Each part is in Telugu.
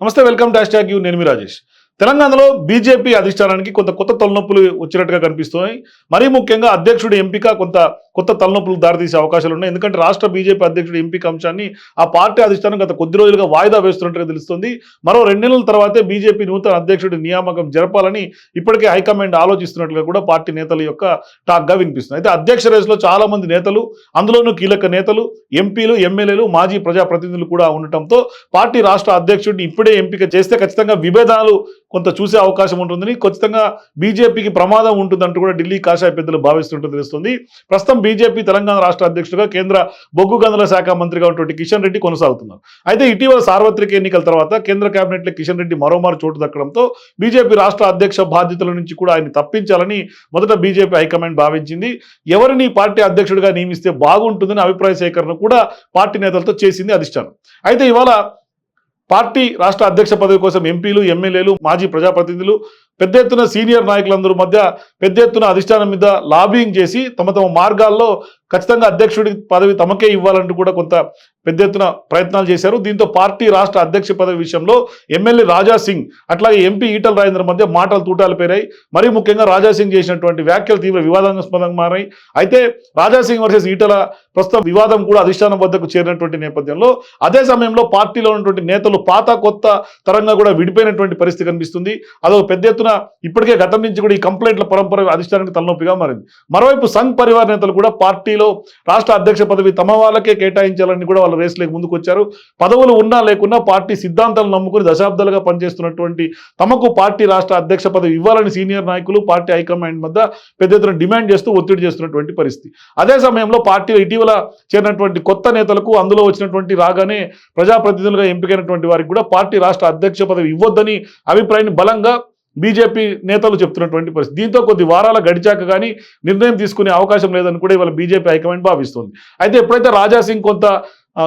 నమస్తే వెల్కమ్ టు హ్యాష్ యూ నేను మీ రాజేష్ తెలంగాణలో బీజేపీ అధిష్టానానికి కొంత కొత్త తలనొప్పులు వచ్చినట్టుగా కనిపిస్తున్నాయి. మరీ ముఖ్యంగా అధ్యక్షుడి ఎంపిక కొంత కొత్త తలనొప్పులు దారితీసే అవకాశాలు ఉన్నాయి. ఎందుకంటే రాష్ట్ర బీజేపీ అధ్యక్షుడి ఎంపిక అంశాన్ని ఆ పార్టీ అధిష్టానం గత కొద్ది రోజులుగా వాయిదా వేస్తున్నట్టుగా తెలుస్తుంది. మరో రెండు నెలల తర్వాతే బీజేపీ నూతన అధ్యక్షుడి నియామకం జరపాలని ఇప్పటికే హైకమాండ్ ఆలోచిస్తున్నట్లుగా కూడా పార్టీ నేతల యొక్క టాక్గా వినిపిస్తుంది. అయితే అధ్యక్ష రేసులో చాలా మంది నేతలు అందులోనూ కీలక నేతలు ఎంపీలు ఎమ్మెల్యేలు మాజీ ప్రజాప్రతినిధులు కూడా ఉండటంతో పార్టీ రాష్ట్ర అధ్యక్షుడిని ఇప్పుడే ఎంపిక చేస్తే ఖచ్చితంగా విభేదాలు కొంత చూసే అవకాశం ఉంటుందని ఖచ్చితంగా బీజేపీకి ప్రమాదం ఉంటుందంటూ కూడా ఢిల్లీ కాషాయ పెద్దలు భావిస్తుంటూ తెలుస్తుంది. ప్రస్తుతం బీజేపీ తెలంగాణ రాష్ట్ర అధ్యక్షుడిగా కేంద్ర బొగ్గు గనుల శాఖ మంత్రిగా ఉన్నటువంటి కిషన్ రెడ్డి కొనసాగుతున్నారు. అయితే ఇటీవల సార్వత్రిక ఎన్నికల తర్వాత కేంద్ర కేబినెట్లో కిషన్ రెడ్డి మరోమారు చోటు దక్కడంతో బీజేపీ రాష్ట్ర అధ్యక్ష బాధ్యతల నుంచి కూడా ఆయన తప్పించాలని మొదట బీజేపీ హైకమాండ్ భావించింది. ఎవరిని పార్టీ అధ్యక్షుడిగా నియమిస్తే బాగుంటుందని అభిప్రాయ సేకరణ కూడా పార్టీ నేతలతో చేసింది అధిష్టానం. అయితే ఇవాళ పార్టీ రాష్ట్ర అధ్యక్ష పదవి కోసం ఎంపీలు ఎమ్మెల్యేలు మాజీ ప్రజాప్రతినిధులు పెద్ద ఎత్తున సీనియర్ నాయకులందరూ మధ్య పెద్ద ఎత్తున అధిష్టానం మీద లాబింగ్ చేసి తమ తమ మార్గాల్లో ఖచ్చితంగా అధ్యక్షుడి పదవి తమకే ఇవ్వాలంటూ కూడా కొంత పెద్ద ఎత్తున ప్రయత్నాలు చేశారు. దీంతో పార్టీ రాష్ట్ర అధ్యక్ష పదవి విషయంలో ఎమ్మెల్యే రాజా సింగ్ అట్లాగే ఎంపీ ఈటల రాజేంద్ర మధ్య మాటలు తూటాలు పేరాయి. మరీ ముఖ్యంగా రాజా సింగ్ చేసినటువంటి వ్యాఖ్యలు తీవ్ర వివాదాస్పదంగా మారాయి. అయితే రాజా సింగ్ వర్సెస్ ఈటల ప్రస్తుతం వివాదం కూడా అధిష్టానం వద్దకు చేరినటువంటి నేపథ్యంలో అదే సమయంలో పార్టీలో ఉన్నటువంటి నేతలు పాత కొత్త తరంగా కూడా విడిపోయినటువంటి పరిస్థితి కనిపిస్తుంది. అదొక పెద్ద ఎత్తున ఇప్పటికే గతం నుంచి కూడా ఈ కంప్లైంట్ల పరంపర అధిష్టానానికి తలనొప్పిగా మారింది. మరోవైపు సంఘ్ పరివార్ నేతలు కూడా పార్టీలో రాష్ట్ర అధ్యక్ష పదవి తమ వాళ్ళకే కేటాయించాలని కూడా వాళ్ళ రేసులేక ముందుకు వచ్చారు పదవులు ఉన్నా లేకున్నా పార్టీ సిద్ధాంతాలు నమ్ముకుని దశాబ్దాలుగా పనిచేస్తున్నటువంటి తమకు పార్టీ రాష్ట్ర అధ్యక్ష పదవి ఇవ్వాలని సీనియర్ నాయకులు పార్టీ హైకమాండ్ మధ్య పెద్ద ఎత్తున డిమాండ్ చేస్తూ ఒత్తిడి చేస్తున్నటువంటి పరిస్థితి. అదే సమయంలో పార్టీలో ఇటీవల చేరినటువంటి కొత్త నేతలకు అందులో వచ్చినటువంటి రాగానే ప్రజాప్రతినిధులుగా ఎంపికైనటువంటి వారికి కూడా పార్టీ రాష్ట్ర అధ్యక్ష పదవి ఇవ్వొద్దని అభిప్రాయాన్ని బలంగా బీజేపీ నేతలు చెప్తున్నటువంటి పరిస్థితి. దీంతో కొద్ది వారాల గడిచాక కానీ నిర్ణయం తీసుకునే అవకాశం లేదని కూడా ఇవాళ బీజేపీ హైకమాండ్ భావిస్తుంది. అయితే ఎప్పుడైతే రాజా సింగ్ కొంత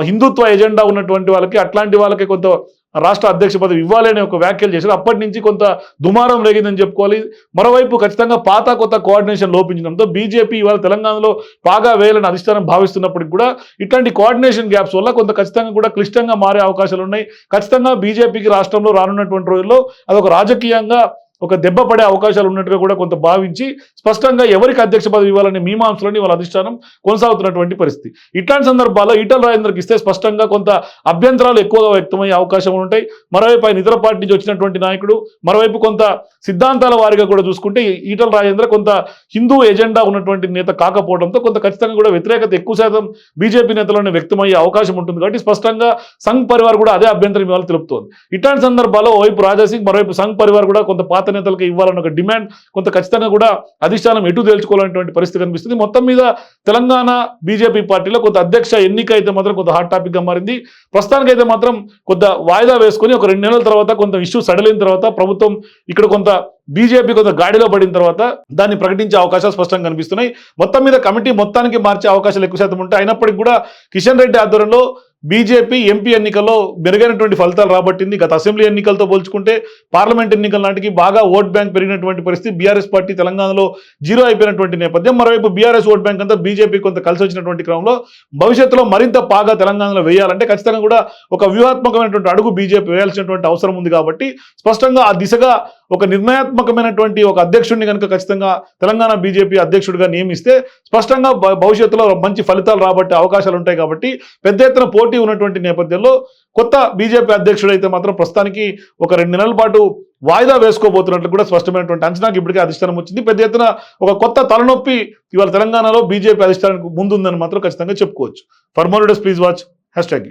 హిందుత్వ ఎజెండా ఉన్నటువంటి వాళ్ళకి అట్లాంటి వాళ్ళకి కొంత రాష్ట్ర అధ్యక్ష పదవి ఇవ్వాలని ఒక వ్యాఖ్యలు చేశారు. అప్పటి నుంచి కొంత దుమారం రేగిందని చెప్పుకోవాలి. మరోవైపు ఖచ్చితంగా పాత కొత్త కోఆర్డినేషన్ లోపించడంతో బీజేపీ ఇవాళ తెలంగాణలో బాగా వేయాలని అధిష్టానం భావిస్తున్నప్పటికీ కూడా ఇట్లాంటి కోఆర్డినేషన్ గ్యాప్స్ వల్ల కొంత ఖచ్చితంగా కూడా క్లిష్టంగా మారే అవకాశాలు ఉన్నాయి. ఖచ్చితంగా బీజేపీకి రాష్ట్రంలో రానున్నటువంటి రోజుల్లో అదొక రాజకీయంగా ఒక దెబ్బ పడే అవకాశాలు ఉన్నట్టుగా కూడా కొంత భావించి స్పష్టంగా ఎవరికి అధ్యక్ష పదవి ఇవ్వాలనే మీమాంసలని వాళ్ళ అధిష్టానం కొనసాగుతున్నటువంటి పరిస్థితి. ఇట్లాంటి సందర్భాల్లో ఈటల రాజేందర్కి ఇస్తే స్పష్టంగా కొంత అభ్యంతరాలు ఎక్కువగా వ్యక్తమయ్యే అవకాశం ఉంటాయి. మరోవైపు ఆయన ఇతర పార్టీ నుంచి వచ్చినటువంటి నాయకుడు మరోవైపు కొంత సిద్ధాంతాల వారిగా కూడా చూసుకుంటే ఈటల రాజేంద్ర కొంత హిందూ ఎజెండా ఉన్నటువంటి నేత కాకపోవడంతో కొంత ఖచ్చితంగా కూడా వ్యతిరేకత ఎక్కువ శాతం బీజేపీ నేతలను వ్యక్తమయ్యే అవకాశం ఉంటుంది. కాబట్టి స్పష్టంగా సంఘ్ పరివార్ కూడా అదే అభ్యంతరం ఇవ్వాలని తెలుపుతోంది. ఇట్లాంటి సందర్భాల్లో ఓవైపు రాజాసింగ్ మరోవైపు సంఘ్ పరివార్ కూడా కొంత పాత నేతలకు ఇవ్వాలన్న ఒక డిమాండ్ కొంత ఖచ్చితంగా కూడా అధిష్టానం ఎటు తేల్చుకోవాలనేటువంటి పరిస్థితి కనిపిస్తుంది. మొత్తం మీద తెలంగాణ బీజేపీ పార్టీలో కొంత అధ్యక్ష ఎన్నిక అయితే మాత్రం కొంత హాట్ టాపిక్గా మారింది. ప్రస్తుతానికైతే మాత్రం కొంత వాయిదా వేసుకొని ఒక రెండు నెలల తర్వాత కొంత ఇష్యూ సడలిన తర్వాత ప్రభుత్వం ఇక్కడ కొంత బీజేపీ కొంత గాడిలో పడిన తర్వాత దాన్ని ప్రకటించే అవకాశాలు స్పష్టంగా కనిపిస్తున్నాయి. మొత్తం మీద కమిటీ మొత్తానికి మార్చే అవకాశాలు ఎక్కువ శాతం ఉంటాయి. అయినప్పటికీ కూడా కిషన్ రెడ్డి ఆధ్వర్యంలో బీజేపీ ఎంపీ ఎన్నికల్లో మెరుగైనటువంటి ఫలితాలు రాబట్టింది. గత అసెంబ్లీ ఎన్నికలతో పోల్చుకుంటే పార్లమెంట్ ఎన్నికల నాటికి బాగా ఓట్ బ్యాంక్ పెరిగినటువంటి పరిస్థితి. బీఆర్ఎస్ పార్టీ తెలంగాణలో జీరో అయిపోయినటువంటి నేపథ్యం. మరోవైపు బీఆర్ఎస్ ఓట్ బ్యాంక్ అంతా బీజేపీ కొంత కలిసి వచ్చినటువంటి క్రమంలో భవిష్యత్తులో మరింత బాగా తెలంగాణలో వేయాలంటే ఖచ్చితంగా కూడా ఒక వ్యూహాత్మకమైనటువంటి అడుగు బీజేపీ వేయాల్సినటువంటి అవసరం ఉంది కాబట్టి స్పష్టంగా ఆ దిశగా ఒక నిర్ణయాత్మకమైనటువంటి ఒక అధ్యక్షుడిని కనుక ఖచ్చితంగా తెలంగాణ బీజేపీ అధ్యక్షుడిగా నియమిస్తే స్పష్టంగా భవిష్యత్తులో మంచి ఫలితాలు రాబట్టే అవకాశాలు ఉంటాయి కాబట్టి పెద్ద ఎత్తున పోటీ ఉన్నటువంటి నేపథ్యంలో కొత్త బీజేపీ అధ్యక్షుడు అయితే మాత్రం ప్రస్తుతానికి ఒక రెండు నెలల పాటు వాయిదా వేసుకోబోతున్నట్లు కూడా స్పష్టమైనటువంటి అంచనాకి ఇప్పటికే అధిష్టానం వచ్చింది. పెద్ద ఎత్తున ఒక కొత్త తలనొప్పి ఇవాళ తెలంగాణలో బీజేపీ అధిష్టానానికి ముందుందని మాత్రం ఖచ్చితంగా చెప్పుకోవచ్చు. For more please watch hashtag